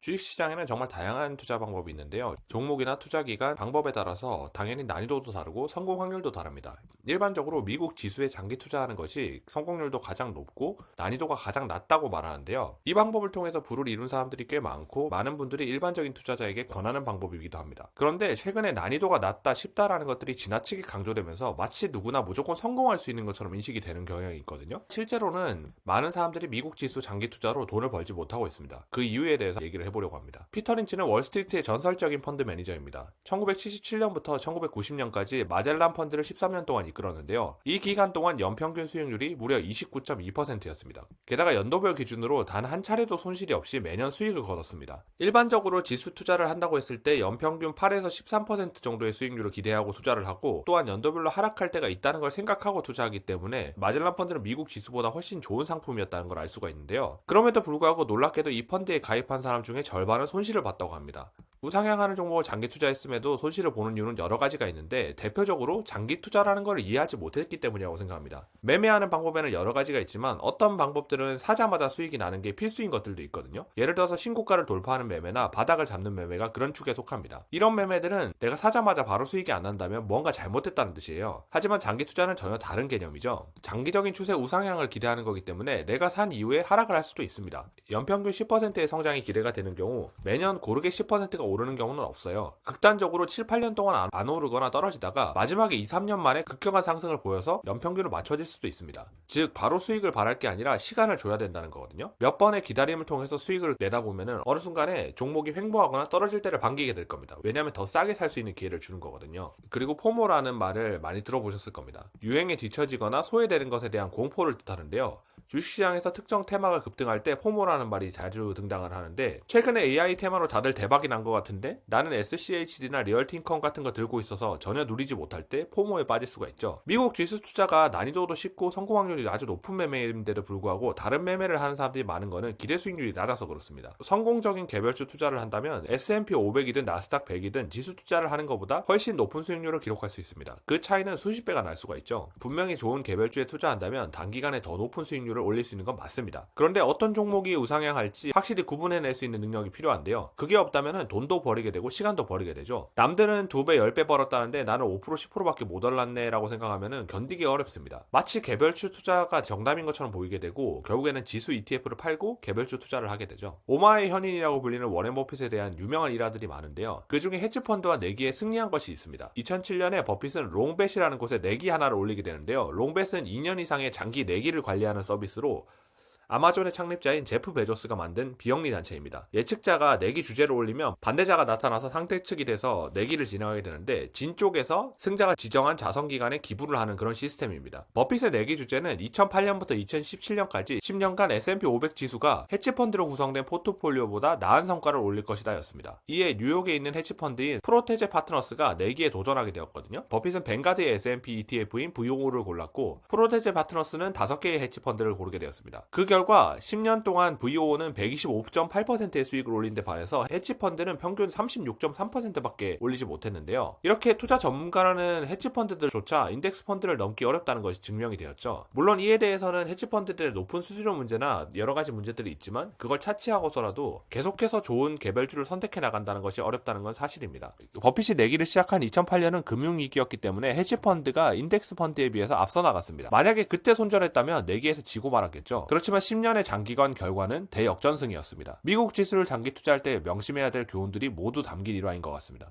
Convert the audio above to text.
주식시장에는 정말 다양한 투자 방법이 있는데요. 종목이나 투자 기간, 방법에 따라서 당연히 난이도도 다르고 성공 확률도 다릅니다. 일반적으로 미국 지수에 장기 투자하는 것이 성공률도 가장 높고 난이도가 가장 낮다고 말하는데요. 이 방법을 통해서 부를 이룬 사람들이 꽤 많고 많은 분들이 일반적인 투자자에게 권하는 방법이기도 합니다. 그런데 최근에 난이도가 낮다, 쉽다라는 것들이 지나치게 강조되면서 마치 누구나 무조건 성공할 수 있는 것처럼 인식이 되는 경향이 있거든요. 실제로는 많은 사람들이 미국 지수 장기 투자로 돈을 벌지 못하고 있습니다. 그 이유에 대해서 얘기를 해보 려고 합니다. 피터 린치는 월스트리트의 전설적인 펀드 매니저입니다. 1977년부터 1990년까지 마젤란 펀드를 13년 동안 이끌었는데요. 이 기간 동안 연평균 수익률이 무려 29.2%였습니다. 게다가 연도별 기준으로 단 한 차례도 손실이 없이 매년 수익을 거뒀습니다. 일반적으로 지수 투자를 한다고 했을 때 연평균 8에서 13% 정도의 수익률을 기대하고 투자를 하고 또한 연도별로 하락할 때가 있다는 걸 생각하고 투자하기 때문에 마젤란 펀드는 미국 지수보다 훨씬 좋은 상품이었다는 걸 알 수가 있는데요. 그럼에도 불구하고 놀랍게도 이 펀드에 가입한 사람 중에 절반은 손실을 봤다고 합니다. 우상향하는 종목을 장기 투자했음에도 손실을 보는 이유는 여러 가지가 있는데 대표적으로 장기 투자라는 걸 이해하지 못했기 때문이라고 생각합니다. 매매하는 방법에는 여러 가지가 있지만 어떤 방법들은 사자마자 수익이 나는 게 필수인 것들도 있거든요. 예를 들어서 신고가를 돌파하는 매매나 바닥을 잡는 매매가 그런 축에 속합니다. 이런 매매들은 내가 사자마자 바로 수익이 안 난다면 뭔가 잘못됐다는 뜻이에요. 하지만 장기 투자는 전혀 다른 개념이죠. 장기적인 추세 우상향을 기대하는 거기 때문에 내가 산 이후에 하락을 할 수도 있습니다. 연평균 10%의 성장이 기대가 되는 경우 매년 고르게 10%가 오르는 경우는 없어요. 극단적으로 7, 8년 동안 안, 안 오르거나 떨어지다가 마지막에 2, 3년 만에 급격한 상승을 보여서 연평균을 맞춰질 수도 있습니다. 즉 바로 수익을 바랄 게 아니라 시간을 줘야 된다는 거거든요. 몇 번의 기다림을 통해서 수익을 내다 보면은 어느 순간에 종목이 횡보하거나 떨어질 때를 반기게 될 겁니다. 왜냐하면 더 싸게 살 수 있는 기회를 주는 거거든요. 그리고 포모라는 말을 많이 들어보셨을 겁니다. 유행에 뒤처지거나 소외되는 것에 대한 공포를 뜻하는데요. 주식시장에서 특정 테마가 급등할 때 포모라는 말이 자주 등장을 하는데 최근에 AI 테마로 다들 대박이 난 것 같은데 나는 SCHD나 리얼티인컴 같은 거 들고 있어서 전혀 누리지 못할 때 포모에 빠질 수가 있죠. 미국 지수 투자가 난이도도 쉽고 성공 확률이 아주 높은 매매인데도 불구하고 다른 매매를 하는 사람들이 많은 거는 기대 수익률이 낮아서 그렇습니다. 성공적인 개별주 투자를 한다면 S&P 500이든 나스닥 100이든 지수 투자를 하는 것보다 훨씬 높은 수익률을 기록할 수 있습니다. 그 차이는 수십 배가 날 수가 있죠. 분명히 좋은 개별주에 투자한다면 단기간에 더 높은 수익률을 올릴 수 있는 건 맞습니다. 그런데 어떤 종목이 우상향할지 확실히 구분해낼 수 있는 능력이 필요한데요. 그게 없다면 돈도 버리게 되고 시간도 버리게 되죠. 남들은 2배, 10배 벌었다는데 나는 5%, 10%밖에 못 올랐네 라고 생각하면 견디기 어렵습니다. 마치 개별주 투자가 정답인 것처럼 보이게 되고 결국에는 지수 ETF를 팔고 개별주 투자를 하게 되죠. 오마의 현인이라고 불리는 워렌 버핏에 대한 유명한 일화들이 많은데요. 그 중에 헤지펀드와 내기에 승리한 것이 있습니다. 2007년에 버핏은 롱벳이라는 곳에 내기 하나를 올리게 되는데요. 롱벳은 2년 이상의 장기 내기를 관리하는 서비스 로 아마존의 창립자인 제프 베조스가 만든 비영리 단체입니다. 예측자가 내기 주제를 올리면 반대자가 나타나서 상대 측이 돼서 내기를 진행하게 되는데 진 쪽에서 승자가 지정한 자선기관에 기부를 하는 그런 시스템입니다. 버핏의 내기 주제는 2008년부터 2017년까지 10년간 S&P 500 지수가 헤지펀드로 구성된 포트폴리오보다 나은 성과를 올릴 것이다 였습니다. 이에 뉴욕에 있는 헤지펀드인 프로테제 파트너스가 내기에 도전하게 되었거든요. 버핏은 뱅가드의 S&P ETF인 VO를 골랐고 프로테제 파트너스는 5개의 헤지펀드를 고르게 되었습니다. 그 결과 결과 10년 동안 VO는 125.8%의 수익을 올린 데 반해서 헤지펀드는 평균 36.3%밖에 올리지 못했는데요. 이렇게 투자 전문가라는 헤지펀드들조차 인덱스 펀드를 넘기 어렵다는 것이 증명이 되었죠. 물론 이에 대해서는 헤지펀드들의 높은 수수료 문제나 여러 가지 문제들이 있지만 그걸 차치하고서라도 계속해서 좋은 개별주를 선택해 나간다는 것이 어렵다는 건 사실입니다. 버핏이 내기를 시작한 2008년은 금융위기였기 때문에 헤지펀드가 인덱스 펀드에 비해서 앞서 나갔습니다. 만약에 그때 손절했다면 내기에서 지고 말았겠죠. 그렇지만 10년의 장기간 결과는 대역전승이었습니다. 미국 지수를 장기 투자할 때 명심해야 될 교훈들이 모두 담긴 일화인 것 같습니다.